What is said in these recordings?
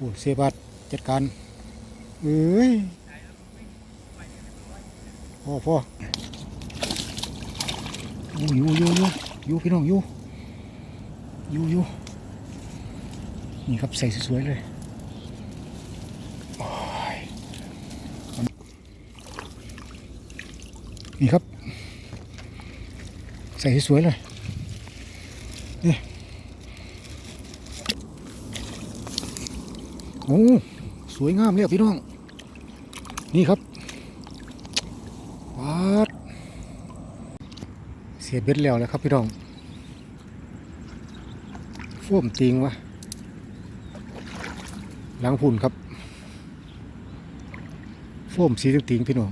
โอ้เซบัตจัดการเอ้ยพ่อพ่อโอ้อยู่อยู่อยู่อยู่พี่น้องอยู่อยู่อยู่นี่ครับใส่สวยๆเลยนี่ครับ ใส่สวยเลย โอ้สวยงามเลยพี่น้อง นี่ครับวัดเสียเบ็ดแล้วแล้วครับพี่น้องฟ่วมติงวะล้างพุ่นครับฟ่วมสีติงพี่น้อง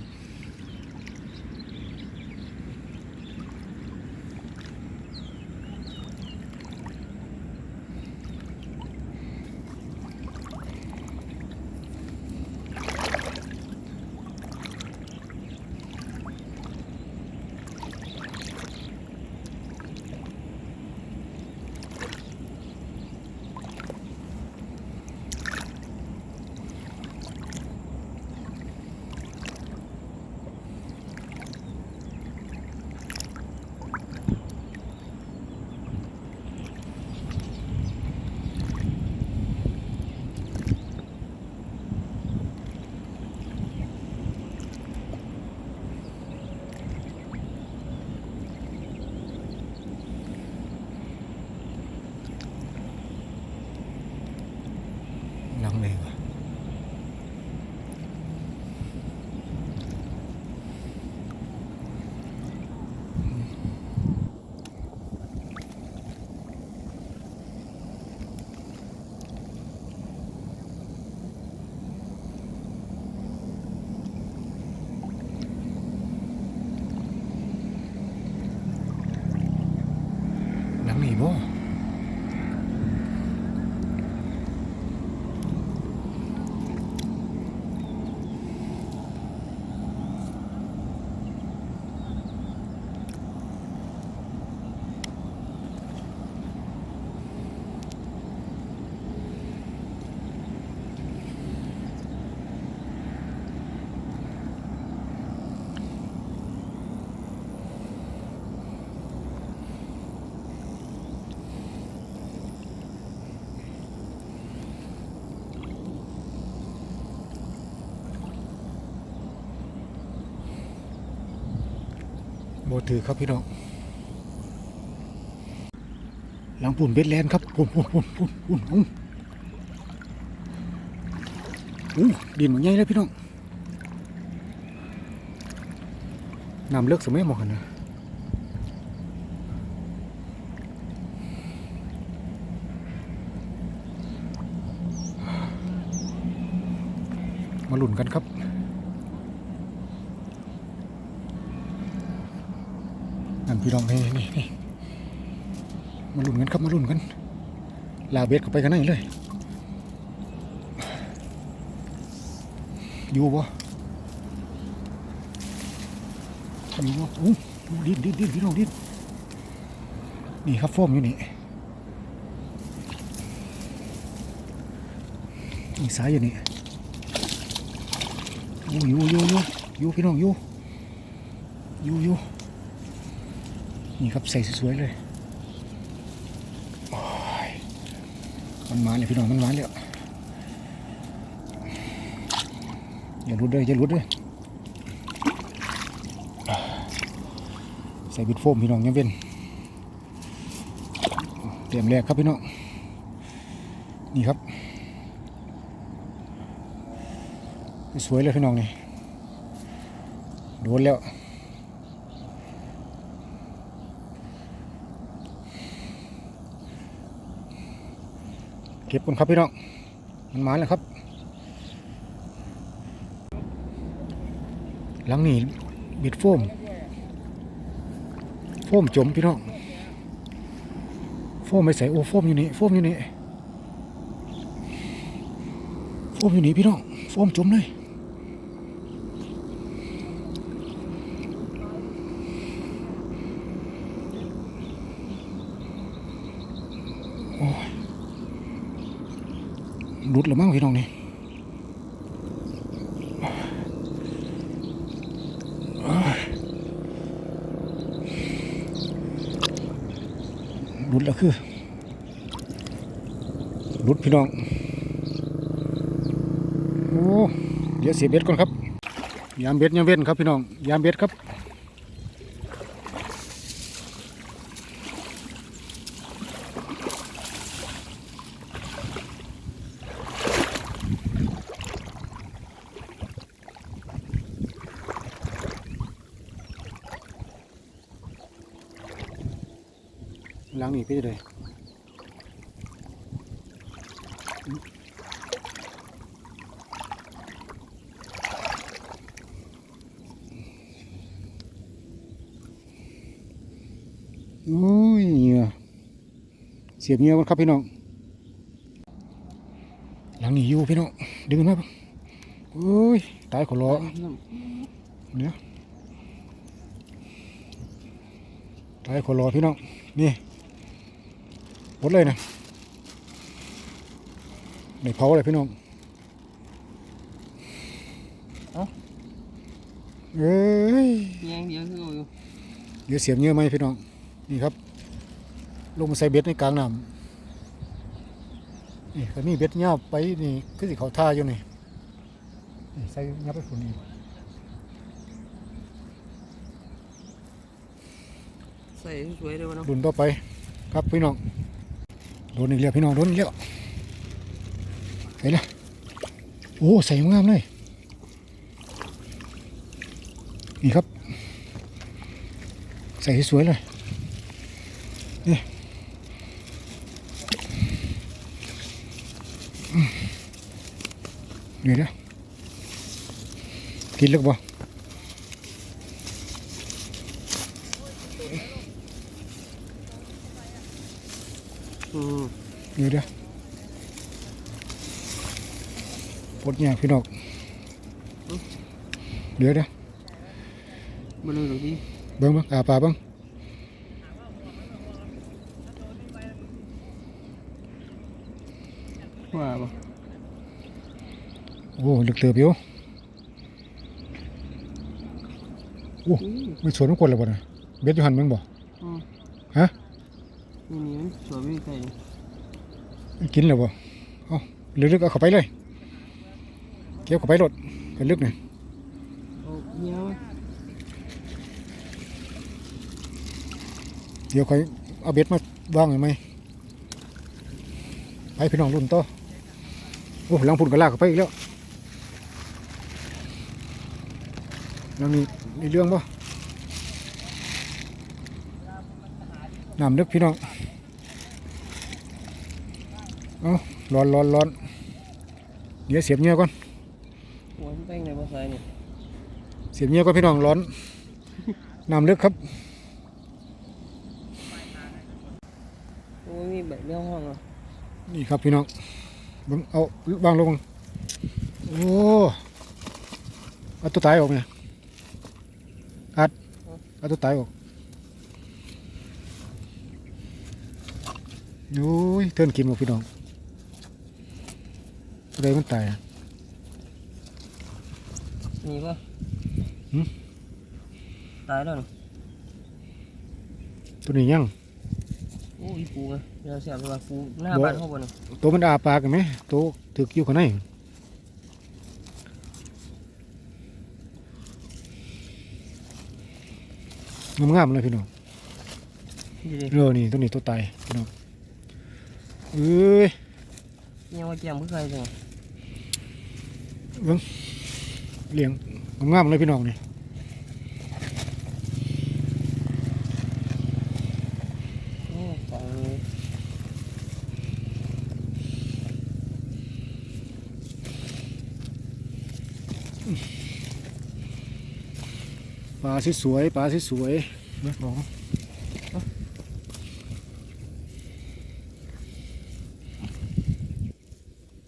ห บถือครับพี่น้องหลังปุ่นเบ็ดแลนครับปุ่นปุ่นปุ่นปุ่นปุ่นปุ่นอู้ดินมันใหญ่เลยพี่น้องน้ำเลือกสมัยหมอกันนะมาหลุ่นกันครับ นั่นพี่น้องนี่นี่นี่มาลุ้นกันครับมาลุ้นกันลาเบสเข้าไปกันไหนเลย อยู่บ่อยู่บ่อู้อู้ดิ้นดิ้นดิ้นพี่น้องดิ้นนี่ครับโฟมอยู่นี่นี่สายอยู่นี่อู้อยู่อยู่อยู่อยู่พี่น้องอยู่อยู่อยู่ นี่ครับใส่สวยๆเลยมันมาเลยพี่น้องมันมาแล้วอย่ารุดเลยอย่ารุดเลยใส่บิดโฟมพี่น้องยังเป็นเตรียมแรกครับพี่น้องนี่ครับ สวยเลยพี่น้องนี่โดนแล้ว เก็บกันครับพี่น้อง มันมาแล้วครับ หลังนี้บิดโฟม โฟมจมพี่น้อง โฟมไม่ใส่โอ้โฟมอยู่นี่ โฟมอยู่นี่ โฟมอยู่นี่พี่น้อง โฟมจมเลย โอ้ยหลุดหรือมั้งพี่น้องนี่หลุดแล้วคือหลุดพี่น้อง โอ้ เดี๋ยวเสียเบ็ดก่อนครับ ยามเบ็ดยามเว้นครับพี่น้อง ยามเบ็ดครับ โอ้ยเหงื่อเสียบเหงื่อกันครับพี่น้อง หลังนี่อยู่พี่น้อง ดึงมาโอ้ย ตายขอรอเนี่ยตายขอรอพี่น้อง นี่หมดเลยนะในเผาเลยพี่น้องเอ้าเอ้ยยังเดียวคือเอาอยู่เดี๋ยวเสียบเยอะไหมพี่น้อง นี่ครับ ลงมาใส่เบ็ดในกลางน้ำนี่ก็มีเบ็ดเงาไปนี่คือสิเขาท่าอยู่นี่นี่ใส่เงาไปฝุ่นอีกใส่สวยๆเลยวะเนาะดุนต่อไปครับพี่น้องโดนอีกแล้วพี่น้องโดนอีกแล้วใส่ละโอ้ใส่งามเลยนี่ครับ ใส่ให้สวยเลย นี่อืมเดี๋ยวนะกินแล้วบ่อืมเดี๋ยวเดี๋ยวปลดเนี่ยพี่น้องเดี๋ยวเดี๋ยว มาเลยหรอกดิ เบิ้งเบิ้งอาปากเบิ้ง ว่าบ่ โอ้ลึกเติบอยู่โอ้อืมไม่สวนทุกคนเลยบ่นะเบ็ดอยู่หันมึงบ่อืมฮะนี่นี่มันสวยไม่ใช่เลยกินแล้วบ่เอ้าลึกๆเอาเข้าไปเลยเก็บเข้าไปรถไปลึกหน่อยเอาเงี้ยมั้ยเดี๋ยวค่อยเอาเบ็ดมาวางหน่อยไหมไปพี่น้องรุ่นต่อโอ้หลังพุ่นก็ลากเข้าไปอีกแล้ว แล้วมีมีเรื่องบ่น้ำลึกพี่น้อง เอาร้อนร้อนร้อนเดี๋ยวเสียบเงี้ยก่อนโอ้ยแป้งในภาษาเนี่ยเสียบเงี้ยก่อนพี่น้องร้อน น้ำลึกครับ โอ้ยมีแบบเลี้ยวห้องอะนี่ครับพี่น้องเบิ่งเอาวางลง โอ้เอาตัวตายออกเนี่ย อัดเอาตัวตายออกโอ้ยเทินกินหมดพี่น้องอะไรมันตายอะมีป่ะหืมตายแล้วนี่ตัวนี้ยังโอ้ยปูไงเดี๋ยวเสียบเลยว่าปูหน้าบ่บ้านเขาบ่เนี่ยตัวมันอาปากกันไหมตัวถึกอยู่ข้างใน งามๆเลยพี่น้องดีดิเรือนี่ตัวนี้ตัวตายพี่น้องเอ้ยยังว่าแจมเพื่อใครจังเลี้ยงงามๆเลยพี่น้องนี่ โอ้ของนี้ ปลาสวยๆปลาสวยๆนะของ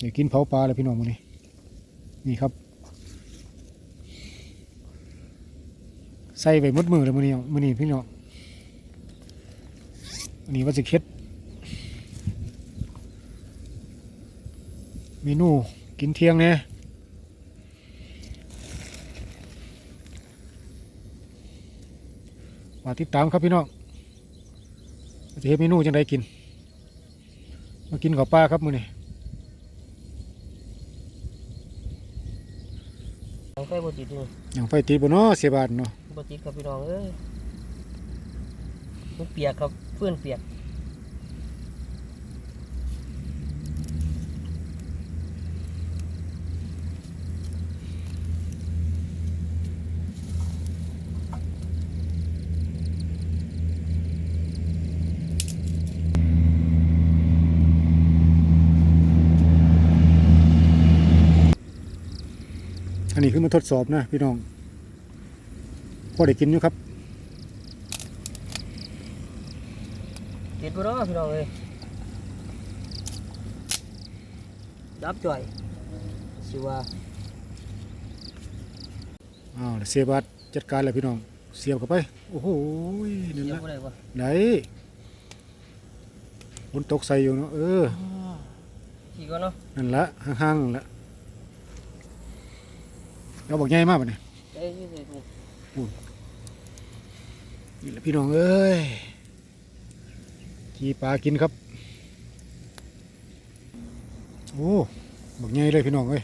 เดี๋ยวกินเผาปลาเลยพี่น้องมื้อนี้นี่ครับ ใส่ไปหมดมือเลยมื้อนี้มื้อนี้พี่น้องอันนี้ว่าจะเค็ดเมนูกินเที่ยงเนี่ยากติดตามครับพี่น้องว่าจะเห็นเมนูจังไดกิน มากินกับป้าครับมื้อนี้ยังไฟบ่ติดนี่อย่างไฟตีบเนาะเสียบาทเนาะบ่ติดครับพี่น้องเอ้ยมันเปียกครับเพื่อนเปียก นนี้คือมาทดสอบนะพี่น้องพอได้กินอยู่ครับติดบ่เนาะพี่น้องเอ้ยดับจ่อยสิว่าอ้าวเสียบาทจัดการเลยพี่น้อง เสียบเข้าไป โอ้โหนั่นเสียละบ่ได้บ่ไหนฝนตกใส่อยู่เนาะเออ ขี่ก่อนเนาะ นั่นละห่างๆนั่นละ เราบอกใหญ่มากปะเนี่ยเอ้ยนี่สิถุงนี่แหละพี่น้องเอ้ยขี่ปลากินครับ โอ้บอกใหญ่เลยพี่น้องเอ้ย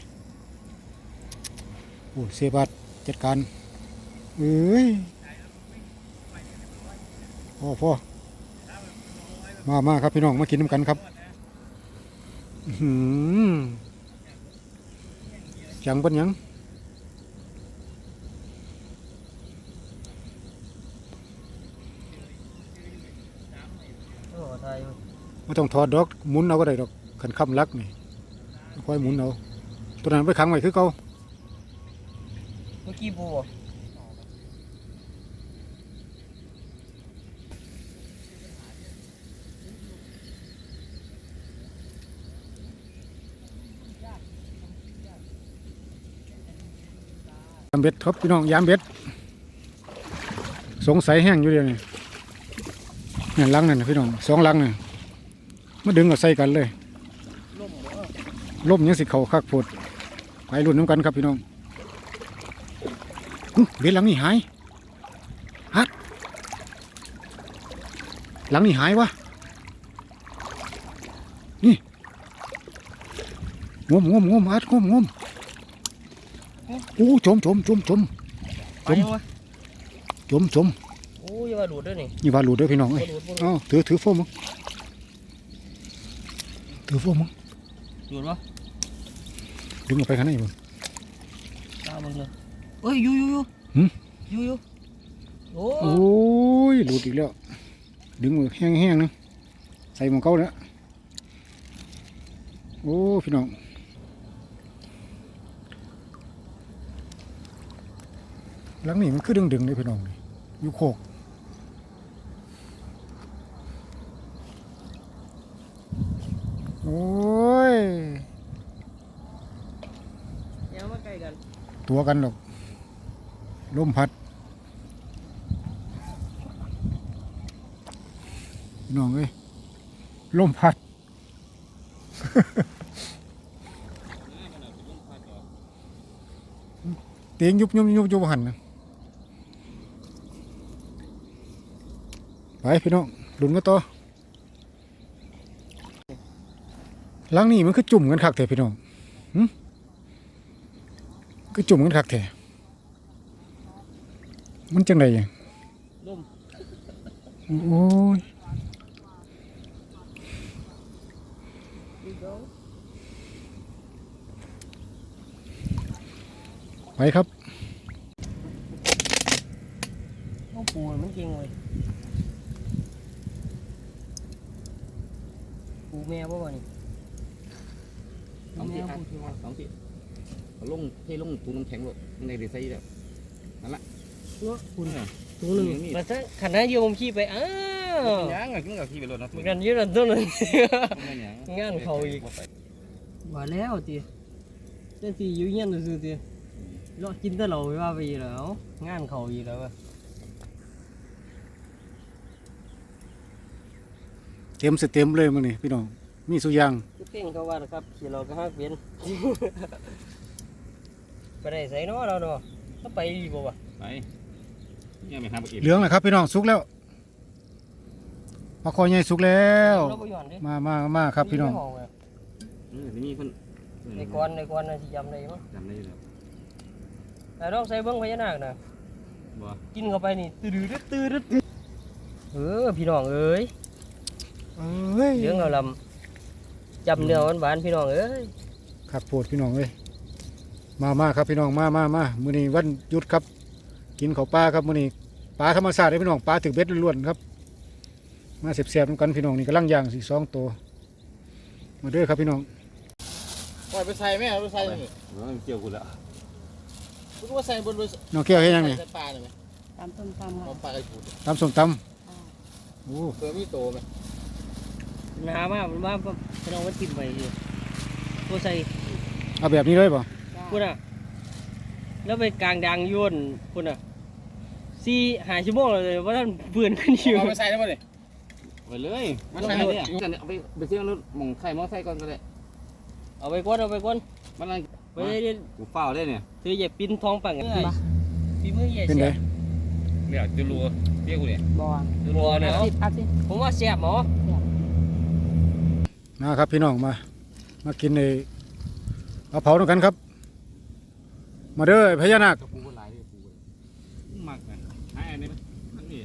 โอ้เสียบาทจัดการเอ้ยพ่อพ่อมามาครับพี่น้องมากินน้ำกันครับอื้อหือจังเป็นหยัง โอ้ทายอยู่ไม่ต้องถอดดอกหมุนเอาก็ได้ดอกขันคำลักนี่ค่อยหมุนเอาตัวนั้นไปขังไว้คือเก่าเมื่อกี้ปูบ่ยามเบ็ดครับพี่น้องยามเบ็ดสงสัยแห้งอยู่เดียวนี่ เนี่ยลังนั่นน่ะพี่น้องสองลังน่ะมาดึงเอาใส่กันเลยล่มบ่ล่มยังสิเขาคักโพดไปรุ่นน้ำกันครับพี่น้องอุ๊ยเบ็ดหลังนี่หายฮัดหลังนี่หายวะนี่งมงมงมฮัดงมงมโอ้จมจมจมจมไปยังวะจมจมโอ้ยอย่าว่าหลุดเด้อนี่นี่ว่าหลุดเด้วยพี่น้องบ่เอ้ยหลุดบ่หลุดเอาถือถือโฟมมั้งถือโฟมมั้งหลุดบ่ดึงออกไปข้างในมั้งตามมึงเลยเอ้ยอยู่อยู่อยู่หึอยู่อยู่โอ้โอ้ยหลุดอีกแล้ว ดึงมือแห้งๆนะใส่หมองเก้าแล้วโอ้พี่น้องหลังนี้มันคือดึงดึงๆเลยพี่น้องนี่อยู่โคก อ้ยอย่ามาใกล้กันตัวกันหรอกลมพัดพี่น้องเอ้ยลมพัด เตียงยุบยุบยุบยุบหันนะไปพี่น้องลุนก็ต่อ หลังนี้มันคือจุ่มกันคักแท้พี่น้องหึคือจุ่มกันคักแท้มันจังไดอะล่มโอ้ยอีกแล้วไปครับโอ้ปูมันเก่งเลยปูแม่บ่บ่นี่ สองแม่ที่อะปูที่ว่าสองที่เอาลงเทลงถุงน้ำแข็งเลยในเดซายแบบเนาะปูคุณเหรอถุงหนึงมีมาซะขันหน้าโยมขี้ไปอ้าวยังไงกินกับที่ไปรถนะเหมือนกันเยอะนั่นตัวนึงงงานเขาอีกว่าแล้วตีเจ้าตีอยู่เงี้ยนซื่อๆตีรอกินแต่เราไม่ว่าไปอีกแล้วงานเขาอีกแล้วอะเต็มสเต็มเลยมันนี่พี่น้องมีสุอยาง เทก่งเขาว่านะครับขี่เราก็ฮักเบียนไปได้ใส่เนาะเราเนาะก็ไปดีบ่วะไปยังไม่หาปลาเก็บเหลืองแล้วครับพี่น้องสุกแล้วปลาคอใหญ่สุกแล้ว เราก็ย้อนดิมามามาครับพี่น้องมีห้ะเออนี่มีคนในกวนในกวนน่ะสิจำได้มั้งจำได้อยู่แล้วแต่ต้องใส่เบิ่งพญานาคน่ะบ่กินเข้าไปนี่ตื้อดึ๊ดตื้อดึ๊ดเออพี่น้องเอ้ยเอ้ยเหลืองเอาลำ จำเนื้อหวานๆพี่น้องเอ้ยขักโพดพี่น้องเอ้ยมามาครับพี่น้องมามามามื้อนี้วันหยุดครับ กินข้าวปลาครับมื้อนี้ปลาธรรมชาติเลยพี่น้องปลาถึกเบ็ดล้วนๆครับ มาเสียบๆนำกันพี่น้องนี่กำลังย่างสิสองตัวมาเด้อครับพี่น้องปล่อยไปใส่ไหมเอาไปใส่เลยเออเกี่ยวกูแล้วคุณว่าใส่บนบนน้องแก้วเฮ็ดยังนี่ใส่ปลาเลยไหมตามต้นตามเอาปลากระชูดตำส้มตำโอ้เผื่อมีโตไหม หนามามันมาพี่น้องว่าจิ้มไปอยู่ตัวใส่เอาแบบนี้เลยป่ะพุ่นอะ แล้วไปกลางดังโยนพุ่นอะสี่หาชั่วโมงเลยว่าท่านเปื่อนขึ้นอยู่เอาไปใส่ได้ป่ะเนี่ยไปเลยมันใส่เนี่ยเอาไปไปเชื่อรถมองไข่มองไข่ก่อนก็ได้เอาไปก้นเอาไปก้นมันนั่งไปเลยเดี๋ยวกูเฝ้าเลยเนี่ยเธออย่าปิ้นท้องปังกันปีมือใหญ่เป็นไงเรียกจะรัวเรียกกูเนี่ยบอลรัวเนี่ยสิพักสิผมว่าแซ่บหมอ มาครับพี่น้องมา มากินในเอาเผาด้วยกันครับ มาเด้อไอ้พญานาคกับกูก็หลายเลยกูมักนะหายอันนี้มันนี่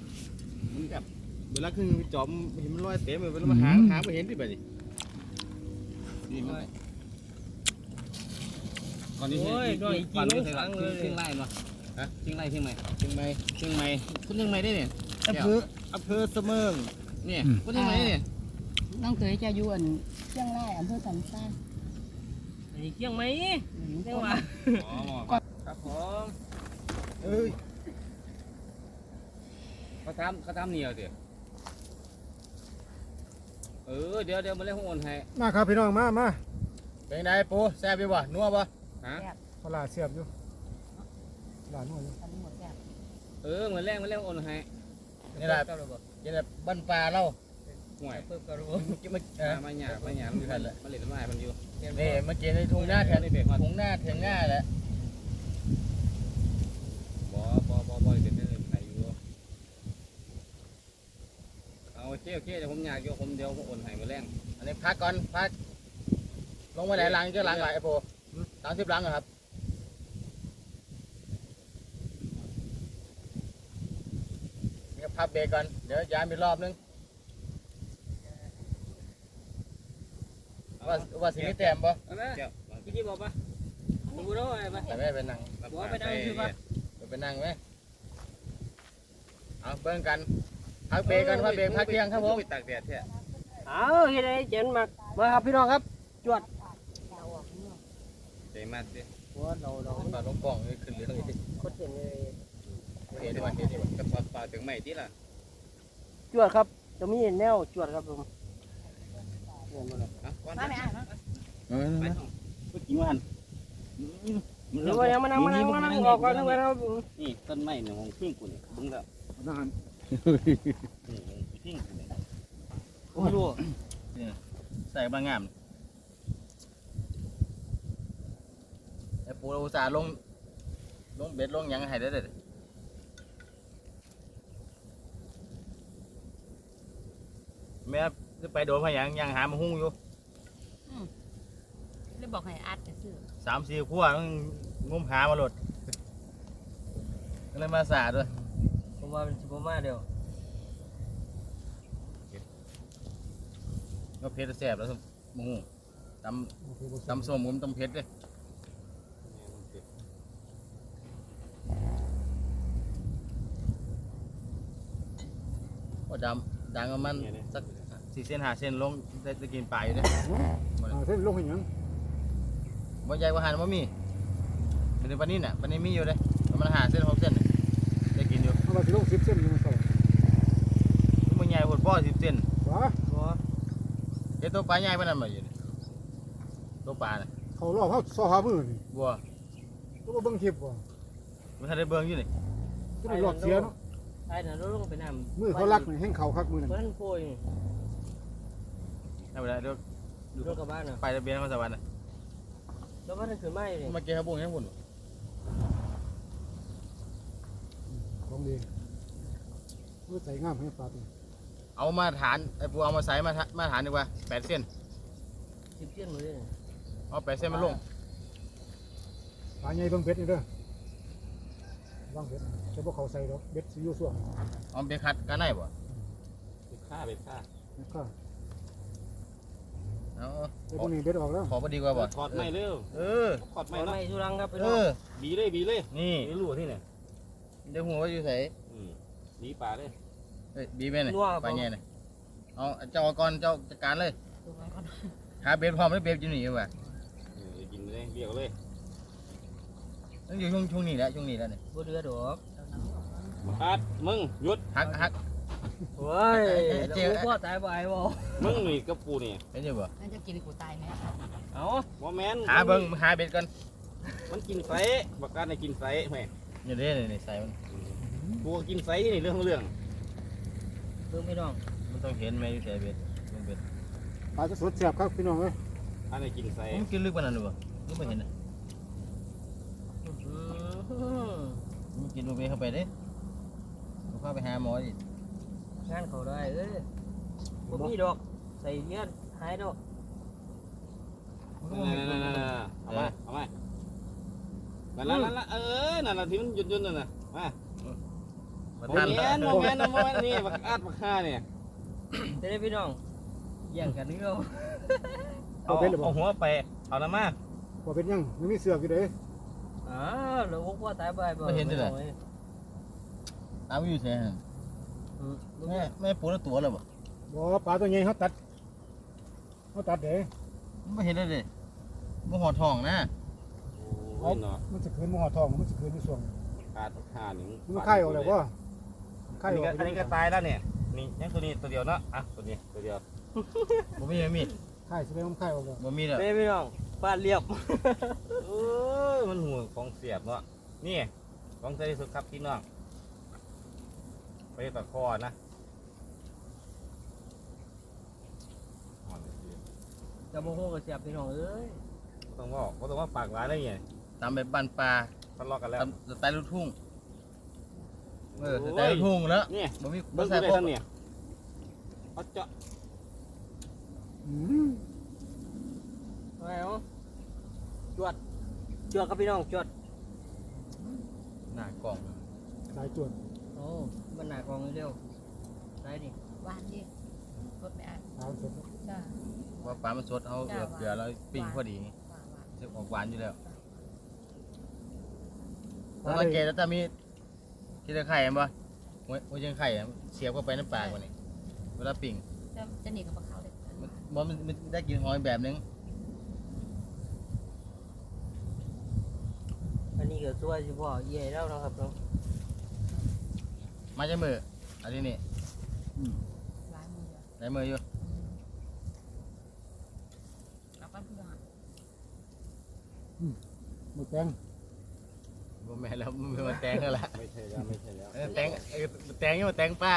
มันแบบเวลาคือจอมเห็นมันลอยเต็มเลยเวลามาหาหาไม่เห็นที่แบบนี้นี่มันก่อนนี้โอ้ยด้วยอีกก่อนกินี้นเชีสังเลยยงรายเนาะฮะเชียงรายเชียงใหม่เชียงใหม่เชียงใหม่คุณเชียงใหม่ได้เนี่ยอำเภออำเภอเสมิงเนี่ยคุณเชียงใหม่ได้เนี่ย น้องเคยจะอยู่อันเชียงรายอำเภอสันทรายไอ้เกี่ยงไหมอืมเกี่ยงว่าอ๋อครับผมเอ้ยเขาทำเขาทำเหนียวเดี๋ยวเออเดี๋ยวเดี๋ยวมาเล่นห้องโอนให้มาครับพี่น้องมามาเป็นไงปูแซ่บดีบ่นัวบ่ฮะปลาเสียบอยู่ปลาหน่อยอยู่อันนี้หมดแล้วเออมาเล่นมาเล่นห้องโอนให้นี่แหละนี่แหละบ้านปลาเรา ห่วยเพิ่มกระดูเมื่อกี้เมื่อกี้มามาหยามาหยามันอยู่มาเล่นมาให้มันอยู่นี่เมื่อกี้ในทุ่งหน้าแถวนี่เบรกมาทุ่งหน้าเถียงหน้าแหละบอบอบอบอเป็นเรื่องไหนอยู่เอาโอเคโอเคเดี๋ยวผมอยากโยกผมเดี๋ยวผมโอนให้มาแรงอันนี้พักก่อนพักลงมาไหนหลังจะหลังไหลไอ้ปูสามสิบหลังเหรอครับนี่ก็พับเบรกก่อนเดี๋ยวย้ายไปรอบนึง ว่าว่าสิมีแต้มบ่เอาไหมพี่ที่บอกปะผมรู้แล้วไงปะแต่ไม่ไปนั่งบอกไปนั่งคือปะไปไปนั่งไหมเอาเบิ่งกันพักเบรกกันพักเบรกพักเที่ยงครับผมไปตากแดดแท้เอาเฮ็ดไอ้เจนมามาครับพี่น้องครับ จวดใจมากเด้หัวเราเราปลาลงกล่องนี่ขึ้นเรือนี่โคตรเห็นเลยเห็นดีวันเห็นดีวันกับปลาปลาถึงใหม่ที่ล่ะจวดครับจะมีแนวจวดครับผมเนี่ยมันนะก่อน มาไม่อ่านเนาะไปไปกินวันหรือว่ายังมานั่งมานั่งมานั่งออกก่อนนึกว่าเรานี่ต้นไม้เนี่ยของพิงกูเนี่ยบึ้งแล้วนั่นนี่พิงกูเนี่ยโอ้โหใส่บางงามไอ้ปูเราสาลง ลงเบ็ดลงยังให้ได้เด็ดแม่ไปโดนพยังยังหามาหุ้งอยู่ บอกให้อัดแต่ซื้อสามสี่ขั้วต้องงมหามาหลดก็เลยมาสาด้วยผมว่าเป็นสิบมาเดียวก็เพชรแสบแล้วสมงตำตำส้มผมตำเพชรเลยโอ้ดำดังประมาณสักสี่เส้นหาเส้นลงได้ได้กินปลาอยู่เด้อ่าเส้นลงให้หยัง บ่ใหญ่กว่าหันบ่มีเป็นในปานนี้น่ะปานนี้มีอยู่เด้ประมาณหาเส้นหกเส้นน่ะได้กินอยู่เอาไปสิลงสิบเส้นอยู่มันใส่มันใหญ่หดบ่สิบเส้นว้าบัวเดี๋ยวตัวปลาใหญ่ปานนั้นมาอยู่นี่ตัวปลาน่ะเขาล่อเขาซอหามือนี่บัวตัวเบิ่งคลิปบ่มันทันได้เบิ่งอยู่นี่ตัวนี้หลอกเสียเนาะไอ้น่ะเราลงไปน้ำมือเขาลักนี่แห้งเขาคักมือนั่นเพิ่นโพยเอาไปได้เดี๋ยวอยู่รถกระบะน่ะไปทะเบียนของสวรรค์น่ะ แล้วว่านั่นคือไม่เลยมาเก็บครับบุ้งให้พุ่นของดีมือใส่งามให้ปลาตัวเอามาฐานไอ้ปูเอามาใส่มาทะมาฐานดีกว่าแปดเส้นสิบเส้นเลยเอาแปดเส้นมาลงปลาใหญ่เบิ่งเบ็ดนี่เด้อวางเบ็ดจะบ่เขาใส่ดอกเบ็ดสิอยู่ส่วงเอาเบคัดกันได้บ่ไปฆ่าไปฆ่านี่ก็เอา ไอ้พวกนี้เบ็ดออกแล้วขอพอดีกว่าบ่ถอดไม่เร็วเออถอดไม่ไม่ไม่เนาะทุรังครับไปเอน้องอบีเลยบีเลยนี่ไม่รู้ที่ไหนเดี๋ยวหัวไว้อยู่ใส่อืมบีป่าเลยเอ้ยบีแม่นี่ไปไงนี่เอาเจ้าเอาก่อนเจ้าจัดการเลยตัวมันก็หาเบ็ดพร้อมแล้วเบ็ดอยู่นี่ว่ะเออกินเลยเรียกเลยต้องอยู่ช่วงช่วงนี้แหละช่วงนี้แล้วนี่บ่เดือดอกคัดมึงหยุดฮักฮักโอ้ย เอ้ยเอ้ยแล้วเจ๊กูพ่อตายบ่ไอ้บ่มึงนี่กับปูนี่เป็นยังบ่นั่นจะกินกูตายไหมเอาว่าแมนหาเบิ่งหาเบ็ดก่อนมันกินไสบักการในกินไสแหม่อยู่เด้นี่นี่ใส่มันกูก็กินไสนี่เรื่องของเรื่องเบิ่งพี่น้องมันต้องเห็นแม่อยู่ใส่เบ็ดเบิ่งเบ็ดปลาจะสดแซ่บครับพี่น้องเอ้ยอันไหนกินไสมันกินลึกปานนั้นหรือเปล่าลึกไม่เห็นนะอื้อหือมันกินดูเบ็ดเข้าไปเด้ผมพาไปหาหมอดิ งานเขาได้เอ้ยบ่มีดอก ใส่เงี้ยหายดอกนั่นๆๆๆเอามาเอามานั่นละนั่นละเออนั่นละที่มันหยุดๆนั่นน่ะมามาโมทานเมนต์โมเมนต์โมเมนต์นี่บักอาดบักฆ่าเนี่ยเด้อพี่น้องแย่งกันนี่เอาเอาเอาหัวไปเอาน้ำมาบ่เป็นหยังยังมีเสือกอยู่เด้อ้าวแล้วพ่อตายบ่ไอ้บ่เอาอยู่ใส่หั่นอืม แม่แม่ปูแล้วตัวแล้วบ่บ่ปลาตัวใหญ่เขาตัดเขาตัดเด้ไม่เห็นเลยเด้บ่หอดทองนะโอ้ยเนาะมันจะคืนบ่หอดทองมันจะคืนอยู่ส่วงอาดบักฆ่าหนึ่งมันไข่ออกแล้วบ่ไข่อันอนี้อกก็อันนี้ก็ตายแล้วเนี่ยนี่ยังตัวนี้ตัวเดียวเนาะอะตัวนี้ตัวเดียวบ่มีไม่มีไข่แสดงว่ามันไข่ออกแล้วบ่มีแล้วเด้อพี่น้องฟาดเรียบเอ้ยมันห่วงของเสียบเนาะนี่ของเสียที่สุดครับพี่น้อง ไปตะคอนะอ่อนเลยสิจะโมโหกับเสียบพี่น้องเอ้ยบ่ต้องว่าบ่ต้องว่าปากร้ายได้ไงตามแบบบ้านป่าทะเลาะกันแล้วตามสไตล์ลูกทุ่งเออสไตล์ลูกทุ่งแล้วนี่บ่มีบ่เบิ้งใส่ได้พวกทั้งเนี่ยเอาเจาะอืมเอาไงเอาจวดจวดกับพี่น้องจวดหน้ากล่อง สายจวดโอ้มันหนากองเร็วได้ดิหวานดิรสไม่อ่านสายสดจ้าว่าปลามันสดเอาเกลือเกลือแล้วปิ้งพอดีหวานหวานจะออกหวานอยู่แล้วผมสังเกตแล้วถ้ามีที่ตะไคร่เห็นบ่หัวหัวยังไข่อะเสียบเข้าไปในปากมันนี่เวลาปิ้งจะจะหนีกับปลาเขาเลยมันบ่มันมันได้กินหอยแบบนึงอันนี้ก็ตัวสิพ่อเย่แล้วนะครับน้อง มาจากมืออันนี้นี่หวานมือได้มืออยู่แล้วก็เพื่อนหมดแตงบ่แม่นแล้วมันเป็นมาแตงแล้วล่ะไม่ใช่แล้วไม่ใช่แล้วเออแตงเออแตงนี่มาแตงป้า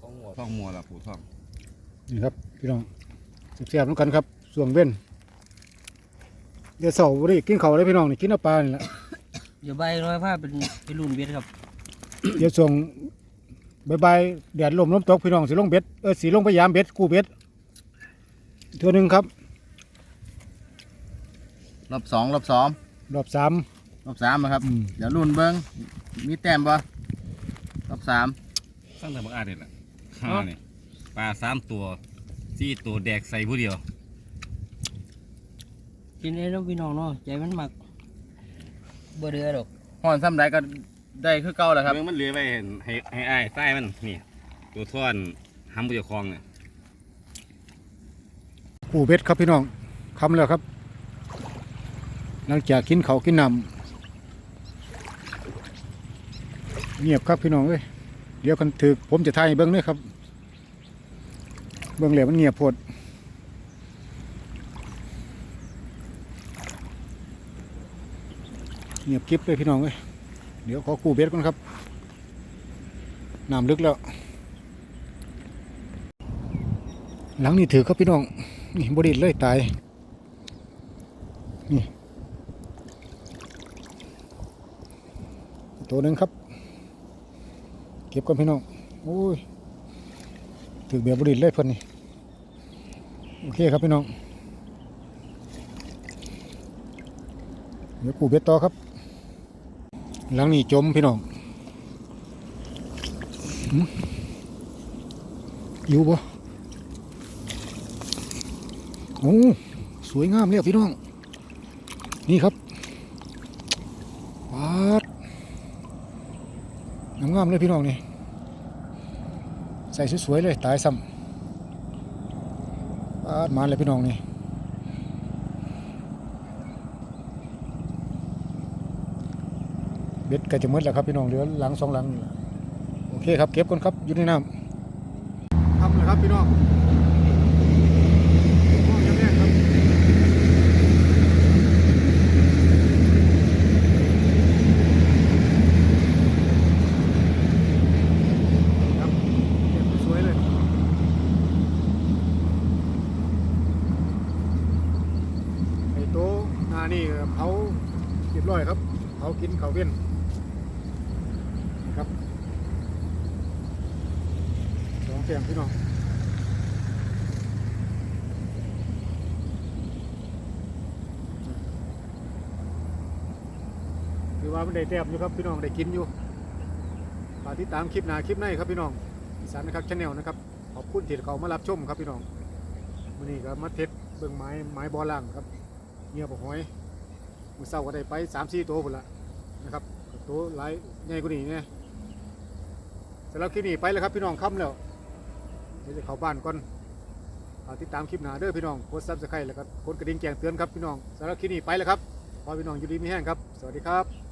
ท้องหัวท้องมัวละผูท้องนี่ครับพี่น้องแซ่บๆน้ำกันครับส่วงเว้นเดี๋ยวเสาร์บ่ได้กินข้าวเลยพี่น้องนี่กินเอาปลานี่แหละเดี๋ยวใบร้อยผ้าเป็นเป็นรุ่นเบ็ดครับ เดี๋ยวส่งบายๆแดดลมลมตกพี่น้องสิลงเบ็ดเออสิลงพยายามเบ็ดกู้เบ็ดเท่านึงครับ รอบสองรอบสองรอบสาม รอบสามนะครับ อืม เดี๋ยวรุ่นเบิ้งมีแต้มบ่รอบสามสร้างแต่บักอาดเนี่ยแหละข้าเนี่ยปลาสามตัวสี่ตัวแดกใส่ผู้เดียวกินได้แล้วพี่น้องเนาะใจมันหมักบ่เดือดอกห่อนซ้ำใดก็ ได้คือเก่าแหละครับเมืองมันเหลือไว้ให้ให้อ้ายใต้มันนี่ตัวท่อนห้ำผู้เจ้าของเนี่ยกู้เบ็ดครับพี่น้องคำแล้วครับ หลังจากกินเขาวกินน้ำเงียบครับพี่น้องเอ้ยเดี๋ยวกันถือผมจะถ่ายให้เบิ้งด้วยครับ เบิ้งแล้วมันเงียบโพดเงียบกิ๊บเลยพี่น้องเอ้ย เดี๋ยวขอกู้เบ็ดก่อนครับน้ำลึกแล้ว หลังนี้ถือครับพี่น้อง นี่บดิดเลยตาย นี่ ตัวหนึ่งครับ เก็บกันพี่น้อง โอ้ย ถือเบียบดิดเลยเพิ่นนี่ โอเคครับพี่น้อง เดี๋ยวกูเบ็ดต่อครับ หลังนี้จมพี่น้องอยู่บ่โอ้สวยงามเลยพี่น้อง นี่ครับปาดงามๆเลยพี่น้องนี่ ใส่สวยๆเลยตายซ้ำปาดมาเลยพี่น้องนี่ เบ็ดก็จะมืดแล้วครับพี่น้องเหลือหลังสองหลังโอเคครับเก็บก่อนครับอยู่ในน้ำทำเลยครับพี่น้องยังแรกครับครับเก็บสวยเลยไอโต๊ะหน้านี่ก็เผาเรียบร้อยครับเผากินเขาเวียน ครับสอง แกงพี่น้องคือว่ามันได้แต้มอยู่ครับพี่น้องได้กินอยู่ฝากติดตามคลิปหน้าคลิปในครับพี่น้องอีสานนะครับชาแนลนะครับขอบคุณที่เขามารับชมครับพี่น้องวันนี้ก็มาเทสเบิ่งไม้ไม้บอล่างครับเงียบหอยมือเศร้าก็ได้ไปสามสี่ตัวหมดละนะครับตัวหลายใหญ่กว่านี้ไงสำหรับคลิปนี้ไปแล้วครับพี่น้องค่ำแล้ว เดี๋ยวจะเข้าบ้านก่อนฝาติดตามคลิปหนาเด้อพี่น้องกดซับสไครต์แล้วก็กดกระดิ่งแจ้งเตือนครับพี่น้องสำหรับคลิปนี้ไปแล้วครับขอพี่น้องอยู่ดีมีแห้งครับ สวัสดีครับ